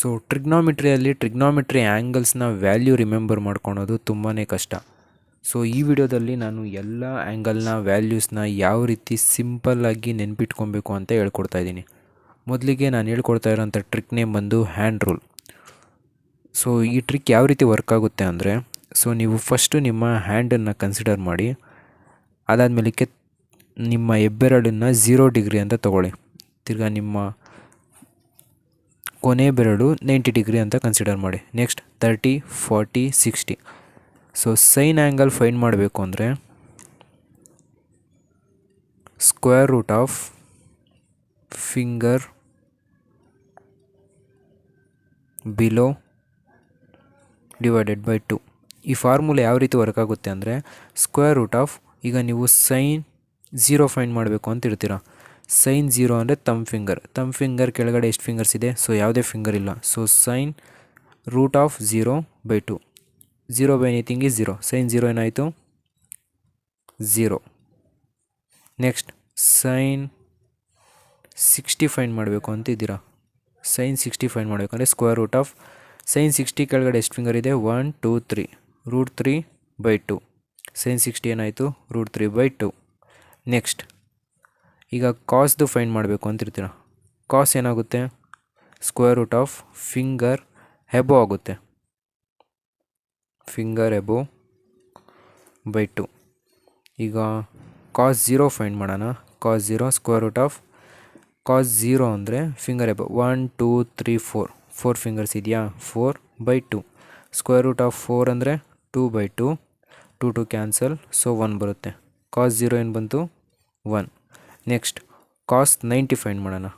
So ಟ್ರಿಗ್ನಾಮಿಟ್ರಿಯಲ್ಲಿ trigonometry ಆ್ಯಂಗಲ್ಸ್ನ value remember ಮಾಡ್ಕೊಳೋದು ತುಂಬಾ ಕಷ್ಟ. ಸೊ ಈ ವಿಡಿಯೋದಲ್ಲಿ ನಾನು ಎಲ್ಲ ಆ್ಯಂಗಲ್ನ ವ್ಯಾಲ್ಯೂಸ್ನ ಯಾವ ರೀತಿ ಸಿಂಪಲ್ಲಾಗಿ ನೆನ್ಪಿಟ್ಕೊಬೇಕು ಅಂತ ಹೇಳ್ಕೊಡ್ತಾ ಇದ್ದೀನಿ. ಮೊದಲಿಗೆ ನಾನು ಹೇಳ್ಕೊಡ್ತಾ ಇರೋಂಥ ಟ್ರಿಕ್ ನೇಮ್ ಬಂದು ಹ್ಯಾಂಡ್ ರೂಲ್ ಸೊ ಈ ಟ್ರಿಕ್ ಯಾವ ರೀತಿ ವರ್ಕ್ ಆಗುತ್ತೆ ಅಂದರೆ ಸೊ ನೀವು ಫಸ್ಟು ನಿಮ್ಮ ಹ್ಯಾಂಡನ್ನು ಕನ್ಸಿಡರ್ ಮಾಡಿ, ಅದಾದಮೇಲಕ್ಕೆ ನಿಮ್ಮ ಹೆಬ್ಬೆರಳನ್ನು ಝೀರೋ ಡಿಗ್ರಿ ಅಂತ ತಗೊಳ್ಳಿ. ತಿರ್ಗಾ ನಿಮ್ಮ ಕೊನೆ ಬೆರಳು ನೈಂಟಿ ಡಿಗ್ರಿ ಅಂತ ಕನ್ಸಿಡರ್ ಮಾಡಿ. Next thirty forty sixty so sine angle find ಮಾಡಬೇಕು ಅಂದರೆ square root of finger below divided by two ಈ ಫಾರ್ಮುಲಾ ಯಾವ ರೀತಿ ವರ್ಕ್ ಆಗುತ್ತೆ ಅಂದರೆ ಸ್ಕ್ವೇರ್ ರೂಟ್ ಆಫ್ ಈಗ ನೀವು ಸೈನ್ ಝೀರೋ ಫೈಂಡ್ ಮಾಡಬೇಕು ಅಂತ ಇರ್ತೀರ ಸೈನ್ ಝೀರೋ ಅಂದರೆ ತಮ್ ಫಿಂಗರ್. ತಮ್ ಫಿಂಗರ್ ಕೆಳಗಡೆ ಎಷ್ಟು ಫಿಂಗರ್ಸ್ ಇದೆ? ಸೊ ಯಾವುದೇ ಫಿಂಗರ್ ಇಲ್ಲ. So sine root of zero by two zero by anything is zero sine zero ಏನಾಯಿತು? Zero next sine sixty find ಮಾಡಬೇಕು ಅಂತ ಇದ್ದೀರಾ? ಸೈನ್ ಸಿಕ್ಸ್ಟಿ ಫೈನ್ ಮಾಡಬೇಕು ಅಂದರೆ square root of sine sixty ಕೆಳಗಡೆ ಎಷ್ಟು ಫಿಂಗರ್ ಇದೆ? One two three root three by two sine sixty ಏನಾಯಿತು? Root three by two next ಈಗ ಕಾಸ್ದು ಫೈಂಡ್ ಮಾಡಬೇಕು ಅಂತಿರ್ತೀರ? ಕಾಸ್ ಏನಾಗುತ್ತೆ? Square root of finger above ಆಗುತ್ತೆ. ಫಿಂಗರ್ ಎಬೋ ಬೈ ಟು ಈಗ ಕಾಸ್ ಝೀರೋ ಫೈಂಡ್ ಮಾಡೋಣ. Cos zero square root of cos zero ಅಂದರೆ finger above one two three four four fingers ಇದೆಯಾ? Four by two square root of four ಅಂದರೆ two by two two two cancel so one ಬರುತ್ತೆ. Cos zero ಏನು ಬಂತು? One next cos ninety find ಮಾಡೋಣ.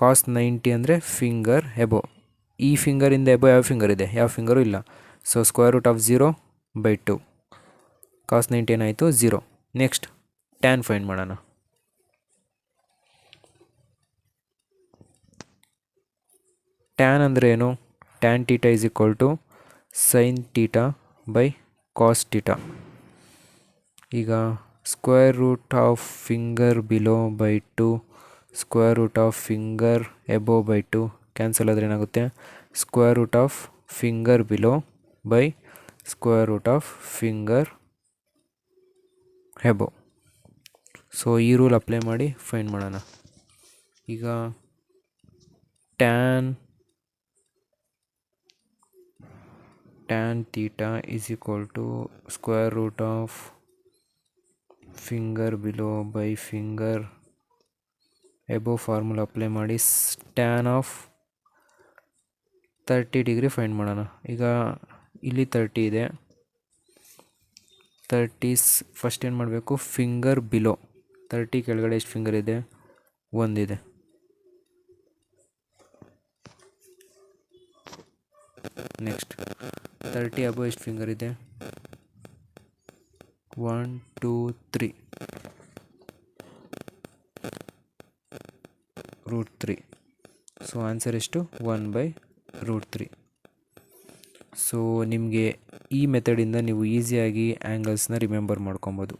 Cos ninety ಅಂದರೆ finger above ಈ ಫಿಂಗರಿಂದ above ಯಾವ ಫಿಂಗರ್ ಇದೆ? ಯಾವ ಫಿಂಗರು ಇಲ್ಲ. So square root of zero by two cos ninety ಏನಾಯಿತು ಝೀರೋ ನೆಕ್ಸ್ಟ್ ಟ್ಯಾನ್ ಫೈಂಡ್ ಮಾಡೋಣ. ಟ್ಯಾನ್ ಅಂದರೆ ಏನು? Tan theta is equal to sine theta by cos theta ಈಗ square root of finger below by two square root of finger above by two cancel ಆದರೆ ಏನಾಗುತ್ತೆ? Square root of finger below by square root of finger above so ಈ rule apply ಮಾಡಿ find ಮಾಡೋಣ. ಈಗ tan tan theta is equal to square root of finger below by finger above formula apply ಮಾಡಿ tan of thirty degree find ಮಾಡೋಣ. ಈಗ ಇಲ್ಲಿ thirty ಇದೆ. Thirties first ಏನು ಮಾಡಬೇಕು? ಫಿಂಗರ್ ಬಿಲೋ ತರ್ಟಿ ಕೆಳಗಡೆ ಎಷ್ಟು ಫಿಂಗರ್ ಇದೆ? ಒಂದಿದೆ ನೆಕ್ಸ್ಟ್ ತರ್ಟಿ ಅಬೋ ಎಷ್ಟು ಫಿಂಗರ್ ಇದೆ? One two three root three so answer ಎಷ್ಟು one by root three so ನಿಮಗೆ ಈ ಮೆಥಡಿಂದ ನೀವು ಈಸಿಯಾಗಿ ಆ್ಯಂಗಲ್ಸ್ನ ರಿಮೆಂಬರ್ ಮಾಡ್ಕೊಬೋದು.